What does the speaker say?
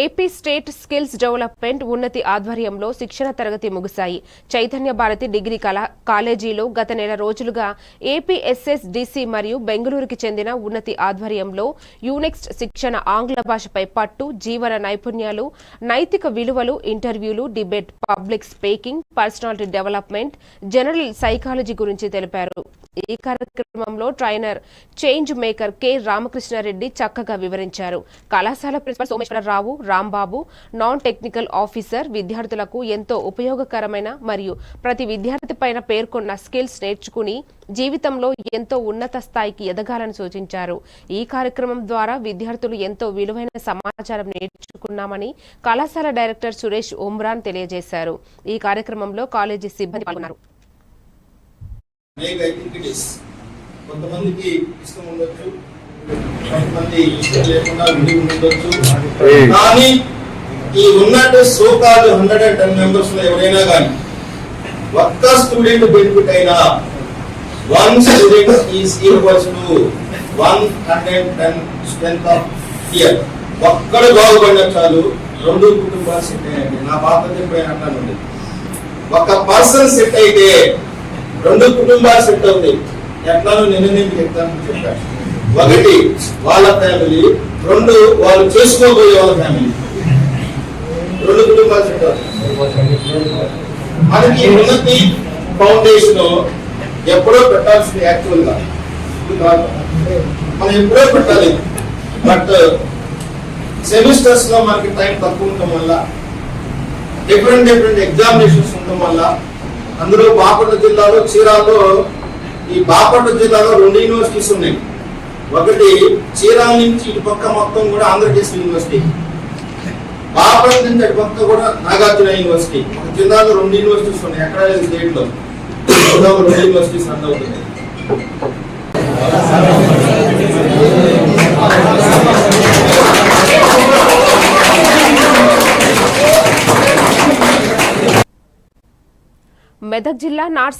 AP state skills development ఉన్నతి ఆధ్వర్యంలో శిక్షణ తరగతి ముగిశాయి. చైతన్య భారతి డిగ్రీ కళా కాలేజీలో గత నెల రోజులుగా ఏపీఎస్ఎస్డీసీ మరియు బెంగళూరుకి చెందిన ఉన్నతి ఆధ్వర్యంలో యూనెక్స్ట్ శిక్షణ ఆంగ్ల భాషపై పట్టు జీవన నైపుణ్యాలు నైతిక విలువలు ఇంటర్వ్యూలు debate public speaking personality development general psychology గురించి తెలిపారు. ఈ కార్యక్రమంలో trainer change maker K. Ramakrishnareddy చక్కగా వివరించారు. కళాశాల principal Someswararao Rambabu non technical officer విద్యార్థులకు ఎంతో ఉపయోగకరమైన మరియు ప్రతి విద్యార్థి పైన పేర్కొన్న స్కిల్స్ నేర్చుకుని జీవితంలో ఎంతో ఉన్నత స్థాయికి ఎదగాలని సూచించారు. ఈ కార్యక్రమం ద్వారా విద్యార్థులు ఎంతో విలువైన సమాచారం నేర్చుకున్నామని కళాశాల డైరెక్టర్ సురేష్ ఉమ్రాన్ తెలియజేశారు. ఈ కార్యక్రమంలో కాలేజీ సిబ్బంది పాల్గొన్నారు. అనేక యాక్టివిటీస్ కొంతమందికి ఇష్టం ఉండొచ్చు కొంతమంది ఇష్టం లేకుండా విడి ఉండొచ్చు. కానీ ఈ ఉన్నట్టు సోకాలు హండ్రెడ్ అండ్ టెన్ మెంబర్స్లో ఎవరైనా కానీ ఒక్క స్టూడెంట్ బెనిఫిట్ అయినా one student is equals to one hundred ten strength of year. ఒక్కడు బాగుపడిన చాలు రెండు కుటుంబాలు సెట్ అయ్యాయి నా పాప చెప్పిన అంటాను ఒక పర్సన్ సెట్ అయితే రెండు కుటుంబాలు సెట్ అవుతాయి ఎట్లానో నిన్న నేను చెప్తాను చెప్పాను ఒకటి వాళ్ళ ఫ్యామిలీ రెండు వాళ్ళు చేసుకోబోయే వాళ్ళ ఫ్యామిలీ. రెండు కుటుంబాలు సెట్ అవుతాయి మనకి ఉన్నతి ఫౌండేషన్ ఎప్పుడో పెట్టాల్సింది యాక్చువల్గా. మనం ఎప్పుడో పెట్టాలి. బట్ సెమిస్టర్స్లో మనకి టైం తక్కువ ఉండటం వల్ల డిఫరెంట్ డిఫరెంట్ ఎగ్జామినేషన్స్ ఉండటం వల్ల అందులో బాపట్ల జిల్లాలో చీరాల్లో ఈ బాపట్ల జిల్లాలో రెండు యూనివర్సిటీస్ ఉన్నాయి. ఒకటి చీరాల నుంచి ఇటు పక్క మొత్తం కూడా ఆంధ్రప్రదేశ్ యూనివర్సిటీ. బాపట్ల నుంచి అటు పక్క కూడా నాగార్జున యూనివర్సిటీ. ఒక జిల్లాలో రెండు యూనివర్సిటీస్ ఉన్నాయి. ఎక్కడ లేదు స్టేట్లో రెండు యూనివర్సిటీస్ రన్ మెదక్ జిల్లా నార్సి